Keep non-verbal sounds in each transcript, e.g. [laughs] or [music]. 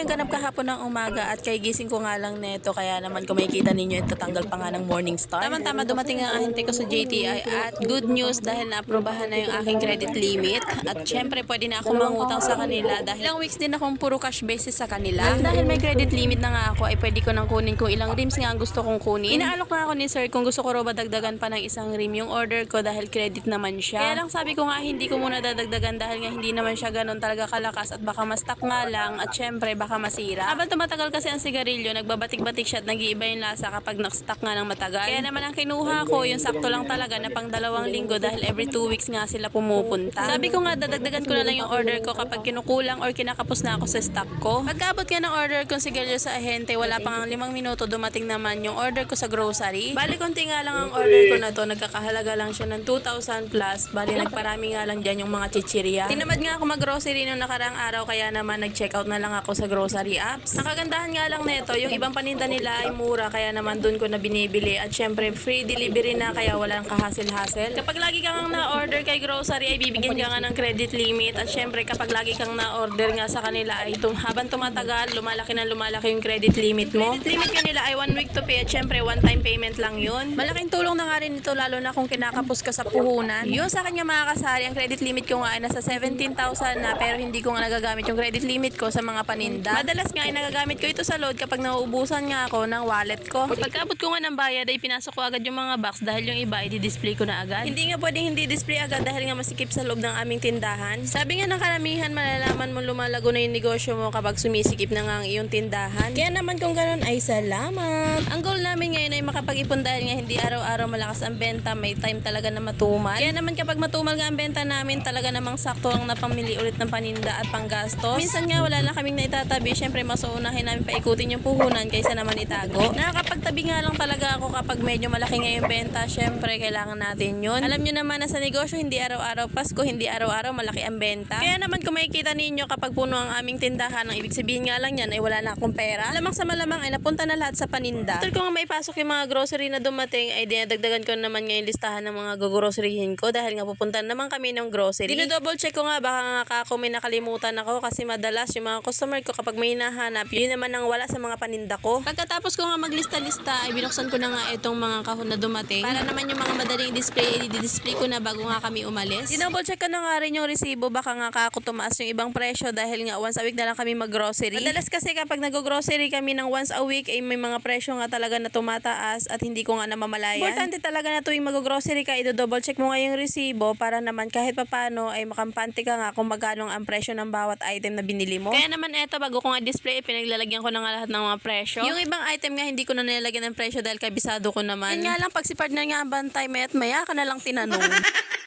yung ganap kahapon ng umaga at kay gising ko nga lang neto kaya naman kung makikita ninyo ito tatanggal pa nga ng morning star. Tama-tama dumating ang ahente ko sa JTI at good news dahil naaprobahan na yung aking credit limit at syempre pwede na ako mangutang sa kanila dahil ilang weeks din akong puro cash basis sa kanila. At dahil may credit limit na nga ako ay pwede ko nang kunin kung ilang rims nga ang gusto kong kunin. Inaalok na ako ni sir kung gusto ko raw ba dagdagan pa ng isang rim yung order ko dahil credit naman siya. Kaya lang sabi ko nga hindi ko muna dadagdagan dahil nga hindi naman siya ganun talaga kalakas at baka mastak nga lang at syempre baka masira. Habang tumatagal kasi ang sigarilyo, nagbabatik-batik siya at nag-iiba yung lasa kapag nakstock nga ng matagal. Kaya naman ang kinuha ko, yung sakto lang talaga na pang dalawang linggo dahil every two weeks nga sila pumupunta. Sabi ko nga dadagdagan ko na lang yung order ko kapag kinukulang or kinakapos na ako sa stock ko. Pagkaabot nga ng order kong sigarilyo sa ahente, wala pang ang limang minuto dumating naman yung order ko sa grocery. Bali konti nga lang ang order ko na to, nagkakahalaga lang siya ng 2,000 plus. Bali nagparami nga lang dyan yung mga chichirya. Tinamad nga ako mag-grocery nung nakaraang araw kaya naman nag-check out na lang ako sa grocery apps. Ang kagandahan nga lang nito, yung ibang paninda nila ay mura kaya naman dun ko na binibili at syempre free delivery na kaya walang kahassle-hassle. Kapag lagi kang na-order kay grocery ay bibigyan ka nga ng credit limit at syempre kapag lagi kang na-order nga sa kanila ay tum habang tumatagal lumalaki na lumalaki yung credit limit mo. Credit limit kanila ay one week to pay at syempre one time payment lang yun. Malaking tulong na nga rin ito lalo na kung kinakapos ka sa puhunan. Yun sa kanya mga kasari, ang credit limit ko nga ay nasa 17,000 na pero hindi ko nga nagagamit yung credit limit ko sa mga paninda. Madalas nga ay nagagamit ko ito sa load kapag nauubusan nga ako ng wallet ko. Pagkabot ko nga ng bayad ay pinasok ko agad yung mga box dahil yung iba ay di-display ko na agad. Hindi nga pwedeng hindi display agad dahil nga masikip sa loob ng aming tindahan. Sabi nga ng karamihan malalaman mo lumalago na yung negosyo mo kapag sumisikip na nga ang iyong tindahan. Kaya naman kung ganun ay salamat. Ang goal namin ngayon ay makapag-ipon dahil nga hindi araw-araw malakas ang benta, may time talaga na matumal. Kaya naman kapag matumal nga ang benta namin, talaga namang sakto ang napamili ulit ng paninda at panggastos. Minsan nga wala na kaming naitatabi, syempre mas uunahin namin paikutin yung puhunan kaysa naman itago. Nakakapagtabi nga lang talaga ako kapag medyo malaki nga yung benta, syempre kailangan natin yun. Alam nyo naman na sa negosyo, hindi araw-araw Pasko, hindi araw-araw malaki ang benta. Kaya naman kung makikita ninyo kapag puno ang aming tindahan, ang ibig sabihin nga lang yan ay wala na akong pera. Alamang sa malamang ay napunta na lahat sa paninda. After ko nga may pasok yung mga grocery na dumating, ay dinadagdagan ko naman ngayon listahan ng mga groceryhin ko dahil nga pupunta naman kami ng grocery. Dino-double check ko nga baka nga kako may nakalimutan ako kasi madalas yung mga customer ko kapag may hinahanap, yun naman ang wala sa mga paninda ko. Pagkatapos ko nga maglista-lista, ay binuksan ko na nga itong mga kahon na dumating para naman yung mga madaling display, ay di-display ko na bago nga kami umalis. Dino-double check ko na nga rin yung resibo, baka nga kako tumaas yung ibang presyo dahil nga once a week na lang kami mag-grocery. Madalas kasi kapag nag-grocery kami ng once a week, ay may mga presyo nga talaga na tumataas at hindi ko nga namamalayan. Importante talaga na tuwing mag-grocery ka, i-double check mo nga yung resibo para naman kahit papano ay makampante ka nga kung magkano ang presyo ng bawat item na binili mo. Kaya naman eto, bago ko nga display, pinaglalagyan ko na nga lahat ng mga presyo. Yung ibang item nga, hindi ko na nilalagyan ng presyo dahil kabisado ko naman. Yun nga lang, pag si partner nga bantay, maya't maya ka na lang tinanong. [laughs]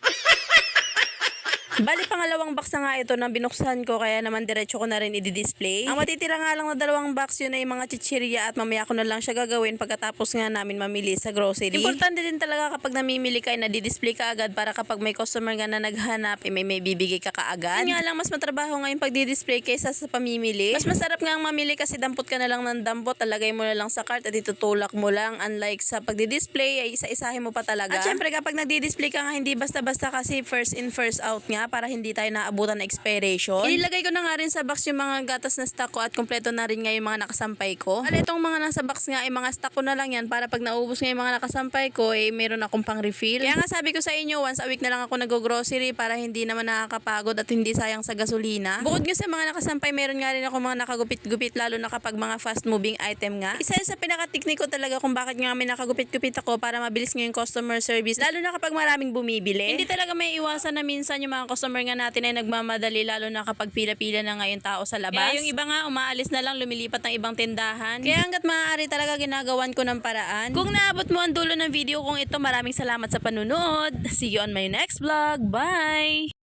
Bali, pangalawang box na nga ito na binuksan ko kaya naman diretso ko na rin i-display. Ang matitira nga lang na dalawang box yun ay mga chichirya at mamaya ko na lang siya gagawin pagkatapos nga namin mamili sa grocery. Importante din talaga kapag namimili ka ay na-display ka agad para kapag may customer nga na naghanap ay may may bibigay ka kaagad. Yun nga lang mas matrabaho ngayon pag di-display kaysa sa pamimili. Mas masarap nga ang mamili kasi dampot ka na lang ng dampot, talagay mo na lang sa cart at itutulak mo lang. Unlike sa pagdi-display ay isa-isahin mo pa talaga. At syempre kapag nagdi-display ka nga hindi basta-basta kasi first in first out nga para hindi tayo naabutan ng expiration. Inilagay ko na nga rin sa box yung mga gatas na stock ko at kompleto na rin nga yung mga nakasampay ko. Al itong mga nasa box nga ay mga stock ko na lang yan para pag naubos nga yung mga nakasampay ko ay meron akong pang refill. Kaya nga sabi ko sa inyo once a week na lang ako nag-grocery para hindi naman nakakapagod at hindi sayang sa gasolina. Bukod nga sa mga nakasampay meron nga rin ako mga nakagupit-gupit lalo na kapag mga fast moving item nga. Isa sa pinaka-technique ko talaga kung bakit nga may nakagupit-gupit ako para mabilis nga yung customer service lalo na kapag maraming bumibili. Hindi talaga may iwasan na minsan yung mga customer nga natin ay nagmamadali lalo na kapag pila-pila na nga yung tao sa labas. Kaya yung iba nga umaalis na lang lumilipat ng ibang tindahan. Kaya hanggat maaari talaga ginagawan ko ng paraan. Kung naabot mo ang dulo ng video kong ito, maraming salamat sa panunood. See you on my next vlog. Bye!